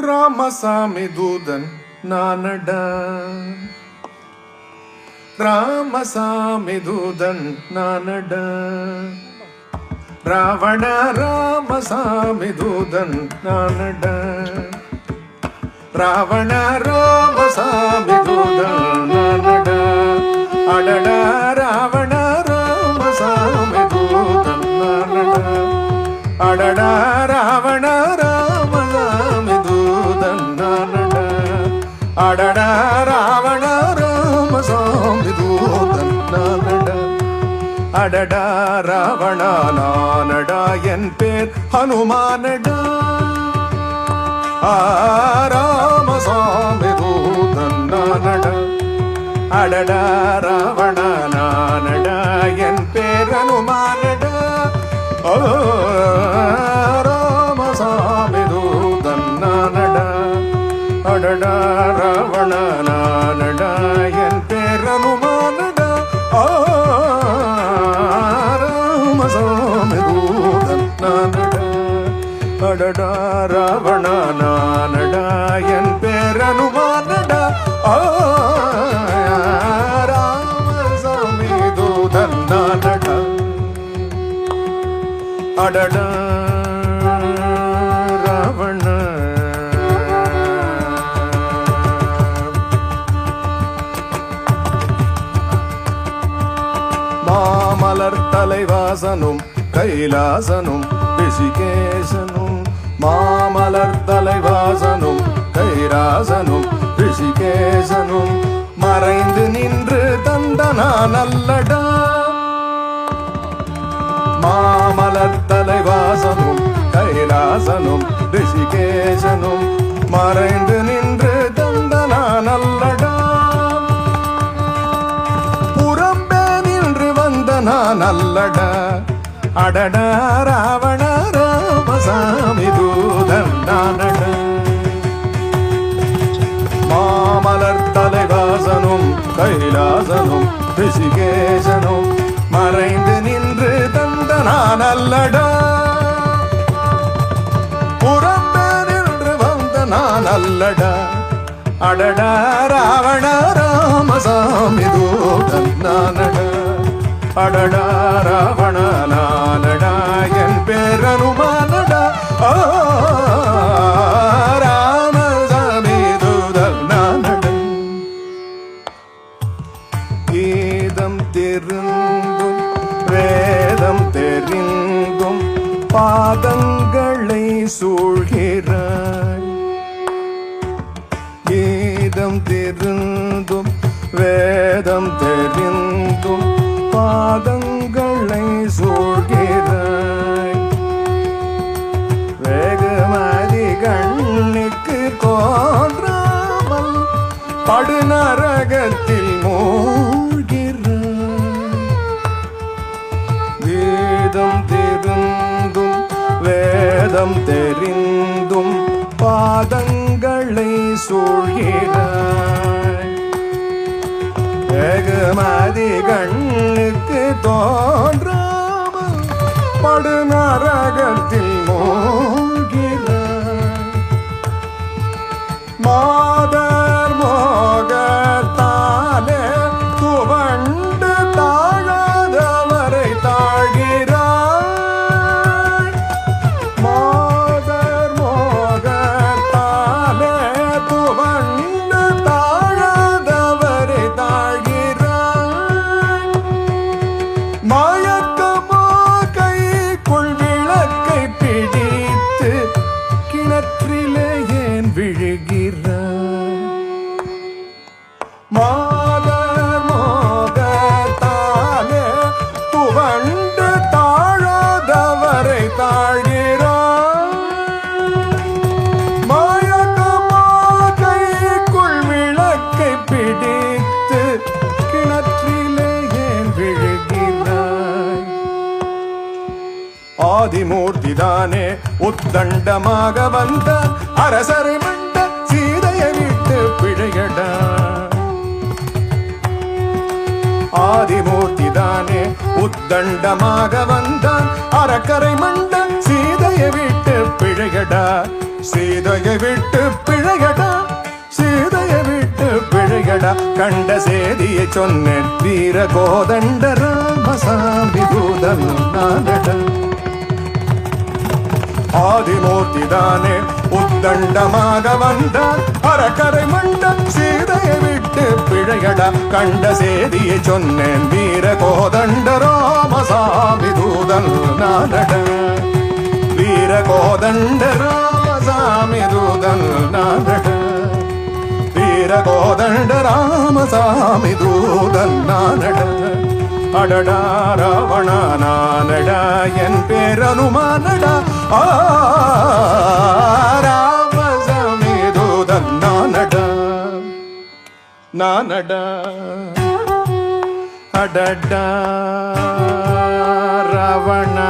ராமசாமி தூதன் நானடா. ராமசாமி தூதன் நானடா. ராவண ராமசாமி தூதன் நானடா. ராவண ராமசாமி தூதன் நானடா. அடடா ராவண ராமசாமி தூதன் நானடா. அடடா ராவண அடடா ராவணா நானடா என் பேர் ஹனுமானடா. ராமசாமி தூதன் நானடா. அடடா ராவணா நானடா என் பேர் ஹனுமானடா. ராமசாமி தூதன் நானடா. அடடா அடடா ராவண நானடா என் பேரனுமானடா ராமசாமி தூதன் நானடா. அடடா ராவண. மாமலர் தலைவாசனும் கைலாசனும் ரிஷிகேசனும். மாமலர் தலைவாசனும் கைராசனும் ரிஷிகேசனும் மறைந்து நின்று தந்தனா நல்லடா. மாமலர் தலைவாசனும் கைலாசனும் ரிஷிகேசனும் மறைந்து நின்று தந்தனா நல்லடா. புறம்பே நின்று வந்தனா நல்லடா. அடடா ராவணரா. நாடக மாமலர் தலைவாசனும் கைலாசனும் ரிஷிகேசனும் மறைந்து நின்று தந்த நான் அல்லடா புறம்பே நின்று வந்த நான் அல்லடா அடடா ராவண ராமசாமி தூதன் நானடா. அடடா ராவ சூழ்கிறாய். கீதம் தெரிந்தும் வேதம் தெரிந்தும் பாதங்களை சூழ்கிறாய். வேகமதி கண்ணுக்கு கோன்றாமல் படுநரகத்தில் மூழ்கிறாய். வேதம் தெரிந்தும் வேதம் தெரிந்தும் பாதங்களை சூழ்கிறாய் வேகமதி கண்ணுக்கு தோன்றாமல் படுநரகத்தில் மூழ்கிறாய் மாத ஆதிமூர்த்திதானே. உத்தண்டமாக வந்த அரசரை மண்ட சீதையை விட்டு பிழையடா. ஆதிமூர்த்திதானே. உத்தண்டமாக வந்தான் அறக்கரை மண்ட சீதையை விட்டு பிழையடா. சீதையை விட்டு பிழையடா. சீதையை விட்டு பிழையடா. கண்ட சேதியை சொன்னேன் வீர கோதண்ட ராமசாமி தூதன் நானடா ஆதிமூர்த்தி தானே உத்தண்டமாக வந்தார் அறக்கரை மண்டம் சீதையை விட்டு பிழையடா. கண்ட சேதியை சொன்னேன் வீர கோதண்ட ராமசாமி தூதன் நானட வீர கோதண்ட ராமசாமி தூதன் நானட வீர கோதண்ட ராமசாமி தூதன் நானட அடடா ராவணா நானடா என் பேரனுமானடா ஆ, ராமசாமி தூதன் நானடா நானடா அடடா ராவணா